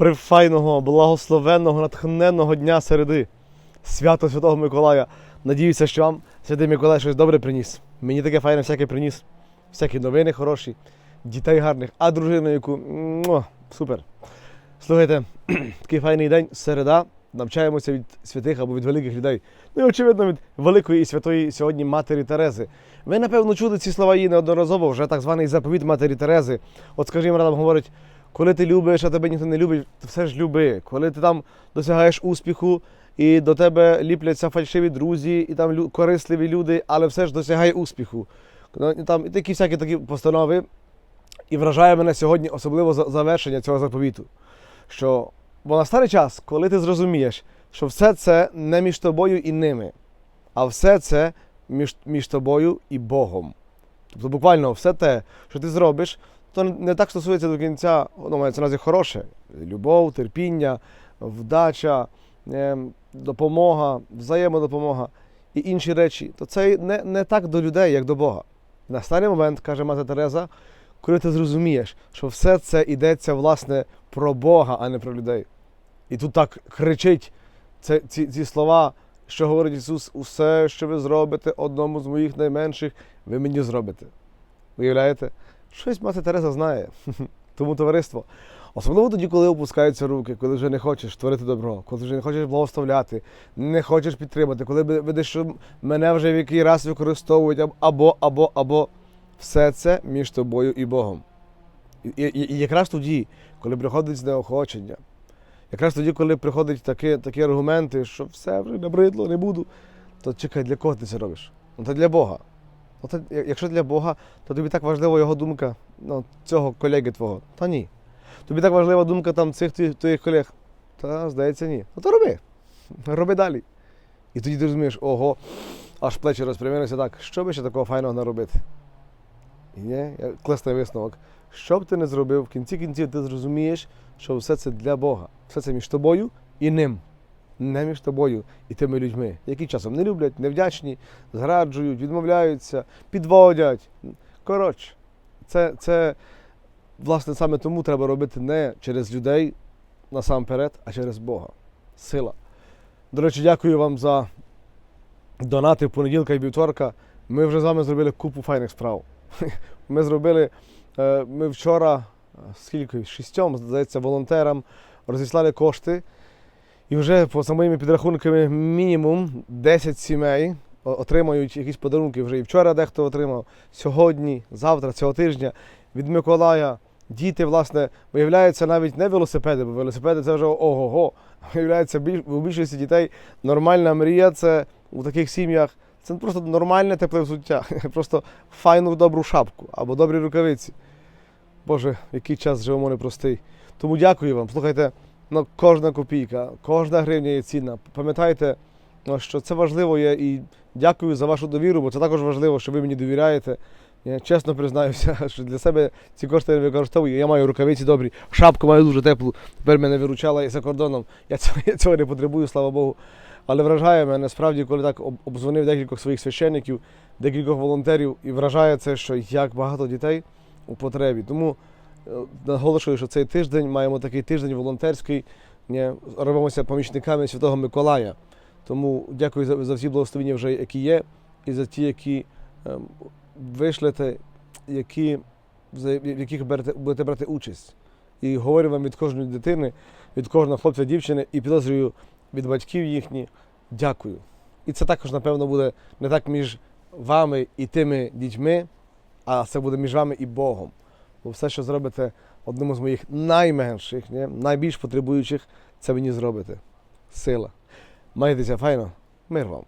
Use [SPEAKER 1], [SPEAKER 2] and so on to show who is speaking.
[SPEAKER 1] прифайного, благословенного, натхненного дня середи, свято Святого Миколая. Надіюся, що вам Святий Миколай щось добре приніс. Мені таке файне всяке приніс. Всякі новини хороші, дітей гарних, а дружину, яку муа, супер. Слухайте, такий файний день, середа. Навчаємося від святих або від великих людей. Ну і очевидно, від великої і святої сьогодні Матері Терези. Ви, напевно, чули ці слова її неодноразово, вже так званий заповіт Матері Терези. От, скажімо, вона говорить, коли ти любиш, а тебе ніхто не любить, то все ж люби. Коли ти там досягаєш успіху, і до тебе ліпляться фальшиві друзі, і там корисливі люди, але все ж досягай успіху. Ну, Там і такі всякі такі постанови. І вражає мене сьогодні особливо за- завершення цього заповіту. Що бо настане час, коли ти зрозумієш, що все це не між тобою і ними, а все це між, між тобою і Богом. Тобто буквально все те, що ти зробиш, то не так стосується до кінця, ну, мається на увазі хороше. Любов, терпіння, вдача, ем, допомога, взаємодопомога і інші речі, то це не, не так до людей, як до Бога. Настане момент, каже Мати Тереза, коли ти зрозумієш, що все це йдеться власне про Бога, а не про людей. І тут так кричить це, ці, ці слова, що говорить Ісус, усе, що ви зробите одному з моїх найменших, ви мені зробите. Уявляєте? Щось мати Тереза знає. Тому товариство. Особливо тоді, коли опускаються руки, коли вже не хочеш творити добро, коли вже не хочеш благословляти, не хочеш підтримати, коли видиш, що мене вже в який раз використовують або, або, або все це між тобою і Богом. І, і, і якраз тоді, коли приходить знеохочення, якраз тоді, коли приходять такі, такі аргументи, що все вже набридло, не буду, то чекай, для кого ти це робиш? Ну, це для Бога. Ну, якщо для Бога, то тобі так важлива його думка ну, цього колеги твого. Та ні. Тобі так важлива думка там цих твоїх, колег. Та, здається, ні. Ну то роби. Роби далі. І тоді ти розумієш, ого, аж плечі розпрямилися так, що би ще такого файного наробити? І ні, класний висновок. Що б ти не зробив, в кінці кінців ти зрозумієш, що все це для Бога. Все це між тобою і ним. Не між тобою і тими людьми, які часом не люблять, невдячні, зраджують, відмовляються, підводять. Коротше, це, це власне саме тому треба робити не через людей насамперед, а через Бога. Сила. До речі, дякую вам за донати в понеділка і вівторка. Ми вже з вами зробили купу файних справ. Ми зробили, е, ми вчора, е, скільки, шістьом, здається, волонтерам розіслали кошти. І вже по за моїми підрахунками мінімум 10 сімей отримають якісь подарунки. Вже і вчора дехто отримав, сьогодні, завтра, цього тижня від Миколая. Діти, власне, виявляються навіть не велосипеди, бо велосипеди це вже ого-го. Виявляється, у більшості дітей нормальна мрія це у таких сім'ях. Це просто нормальне тепле взуття, просто файну добру шапку або добрі рукавиці. Боже, який час живемо непростий. Тому дякую вам. Слухайте, ну, кожна копійка, кожна гривня є цінна. Пам'ятайте, ну, що це важливо є і дякую за вашу довіру, бо це також важливо, що ви мені довіряєте. Я чесно признаюся, що для себе ці кошти не використовую. Я маю рукавиці добрі, шапку маю дуже теплу. Тепер мене виручала і за кордоном. Я цього, я цього не потребую, слава Богу. Але вражає мене справді, коли так об- обдзвонив декількох своїх священників, декількох волонтерів, і вражає це, що як багато дітей у потребі. Тому наголошую, що цей тиждень маємо такий тиждень волонтерський. Робимося помічниками Святого Миколая. Тому дякую за, за всі благословення, вже які є, і за ті, які ем, вишлете, які, за- в яких берете, будете брати участь. І говорю вам від кожної дитини, від кожного хлопця, дівчини, і підозрюю від батьків їхніх, дякую. І це також, напевно, буде не так між вами і тими дітьми, а це буде між вами і Богом. Бо все, що зробите одному з моїх найменших, ні, найбільш потребуючих, це мені зробите. Сила. Майтеся файно, мир вам.